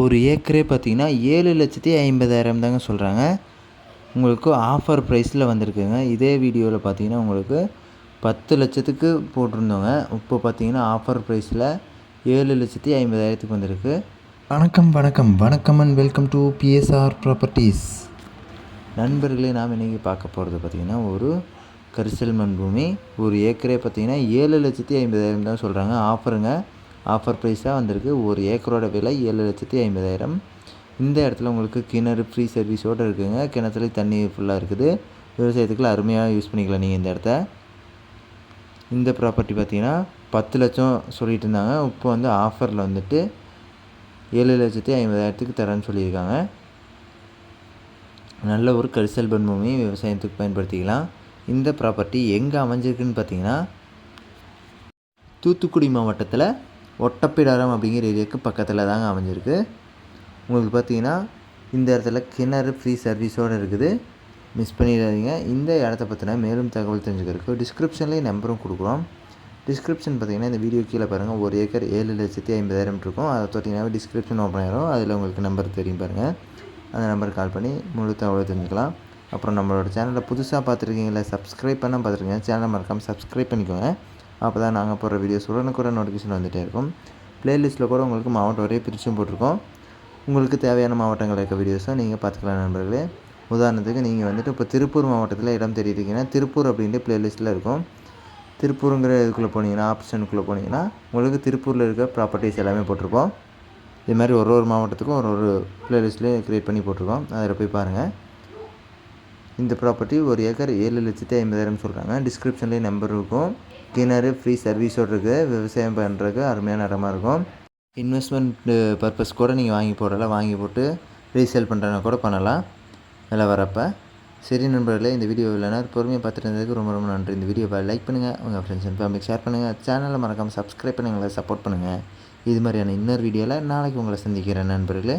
ஒரு ஏக்கரே பார்த்தீங்கன்னா ஏழு லட்சத்தி ஐம்பதாயிரம் தாங்க சொல்கிறாங்க. உங்களுக்கு ஆஃபர் ப்ரைஸில் வந்திருக்குங்க. இதே வீடியோவில் பார்த்தீங்கன்னா உங்களுக்கு பத்து லட்சத்துக்கு போட்டிருந்தோங்க. இப்போ பார்த்தீங்கன்னா ஆஃபர் ப்ரைஸில் ஏழு லட்சத்தி ஐம்பதாயிரத்துக்கு வந்திருக்கு. வணக்கம் வணக்கம் வணக்கம் and welcome to BSR properties நண்பர்களே நாம் இன்றைக்கி பார்க்க போகிறது பார்த்திங்கன்னா ஒரு கரிசல் மண் பூமி ஒரு ஏக்கரே பார்த்திங்கன்னா ஏழு லட்சத்தி ஐம்பதாயிரம் தான் சொல்கிறாங்க. ஆஃபருங்க ஆஃபர் ப்ரைஸாக வந்திருக்கு. ஒரு ஏக்கரோட விலை ஏழு லட்சத்தி ஐம்பதாயிரம். இந்த இடத்துல உங்களுக்கு கிணறு ஃப்ரீ சர்வீஸோடு இருக்குதுங்க கிணத்துல தண்ணி ஃபுல்லாக இருக்குது. விவசாயத்துக்குலாம் அருமையாக யூஸ் பண்ணிக்கலாம் நீங்கள் இந்த இடத்த. இந்த ப்ராப்பர்ட்டி பார்த்தீங்கன்னா பத்து லட்சம் சொல்லிட்டு இருந்தாங்க. இப்போ வந்து ஆஃபரில் வந்துட்டு ஏழு லட்சத்தி ஐம்பதாயிரத்துக்கு தரேன்னு சொல்லியிருக்காங்க. நல்ல ஒரு கரிசல் பன்பூமி விவசாயத்துக்கு பயன்படுத்திக்கலாம். இந்த ப்ராப்பர்ட்டி எங்கே அமைஞ்சிருக்குன்னு பார்த்தீங்கன்னா தூத்துக்குடி மாவட்டத்தில் ஒட்டப்பிடாரம் அப்படிங்கிற ஏரியாவுக்கு பக்கத்தில் தாங்க அமைஞ்சிருக்கு. உங்களுக்கு பார்த்தீங்கன்னா இந்த இடத்துல கிணறு ஃப்ரீ சர்வீஸோடு இருக்குது. மிஸ் பண்ணிடாதீங்க. இந்த இடத்த பற்றின மேலும் தகவல் தெரிஞ்சுக்கிறதுக்கு டிஸ்கிரிப்ஷன்லேயே நம்பரும் கொடுக்குறோம். டிஸ்கிரிப்ஷன் பார்த்தீங்கன்னா இந்த வீடியோ கீழே பாருங்கள் ஒரு ஏக்கர் ஏழு லட்சத்தி ஐம்பதாயிரம் இருக்கும். அதை பார்த்தீங்கன்னா டிஸ்கிரிப்ஷன் ஓப்பன் ஆயிரும். அதில் உங்களுக்கு நம்பர் தெரியும் பாருங்கள் அந்த நம்பருக்கு கால் பண்ணி முழு தகவலை தெரிஞ்சுக்கலாம். அப்புறம் நம்மளோட சேனலை புதுசாக பார்த்துருக்கீங்களா சப்ஸ்கிரைப் பண்ணால் பார்த்துருக்கீங்க சேனலை மறக்காமல் சப்ஸ்கிரைப் பண்ணிக்கோங்க. அப்போ தான் நாங்கள் போடுற வீடியோஸ் உடனுக்குடன் நோட்டிஃபிகேஷன் வந்துகிட்டே இருக்கும். ப்ளேலிஸ்ட்டில் கூட உங்களுக்கு மாவட்டம் வரையும் பிரிச்சும் போட்டிருக்கோம். உங்களுக்கு தேவையான மாவட்டங்கள் இருக்க வீடியோஸை நீங்கள் பார்த்துக்கலாம் நண்பர்களே. உதாரணத்துக்கு நீங்கள் வந்துட்டு இப்போ திருப்பூர் மாவட்டத்தில் இடம் தேடிட்டீங்கன்னா திருப்பூர் அப்படின்ட்டு ப்ளேலிஸ்ட்டில் இருக்கும். திருப்பூருங்கிற இதுக்குள்ளே போனீங்கன்னா ஆப்ஷனுக்குள்ளே போனீங்கன்னா உங்களுக்கு திருப்பூரில் இருக்க ப்ராப்பர்ட்டிஸ் எல்லாமே போட்டிருப்போம் இது மாதிரி ஒரு ஒரு மாவட்டத்துக்கும் ஒரு ஒரு ப்ளேலிஸ்ட்லேயும் க்ரியேட் பண்ணி போட்டிருக்கோம். அதில் போய் பாருங்கள் இந்த ப்ராப்பர்ட்டி ஒரு ஏக்கர் ஏழு லட்சத்தி ஐம்பதாயிரம் சொல்கிறாங்க டிஸ்கிரிப்ஷன்லேயே நம்பர் இருக்கும். கிணறு ஃப்ரீ சர்வீஸோடு இருக்குது விவசாயம் பண்ணுறதுக்கு அருமையான இடமா இருக்கும். இன்வெஸ்ட்மெண்ட் பர்பஸ் கூட நீங்கள் வாங்கி போடலாம். வாங்கி போட்டு ரீசேல் பண்ணுறனா கூட பண்ணலாம். நல்லா வரப்போ. சரி நண்பர்களே இந்த வீடியோ இல்லைனா பொறுமையாக பார்த்துட்டு இருந்ததுக்கு ரொம்ப ரொம்ப நன்றி. இந்த வீடியோவை லைக் பண்ணுங்கள் உங்கள் ஃப்ரெண்ட்ஸ் அண்ட் ஃபேமிலிக்கு ஷேர் பண்ணுங்கள் சேனலை மறக்காமல் சப்ஸ்கிரைப் பண்ணி எங்களை சப்போர்ட் பண்ணுங்கள் இது மாதிரியான இன்னொரு வீடியோவில் நாளைக்கு உங்களை சந்திக்கிறேன் நண்பர்களே.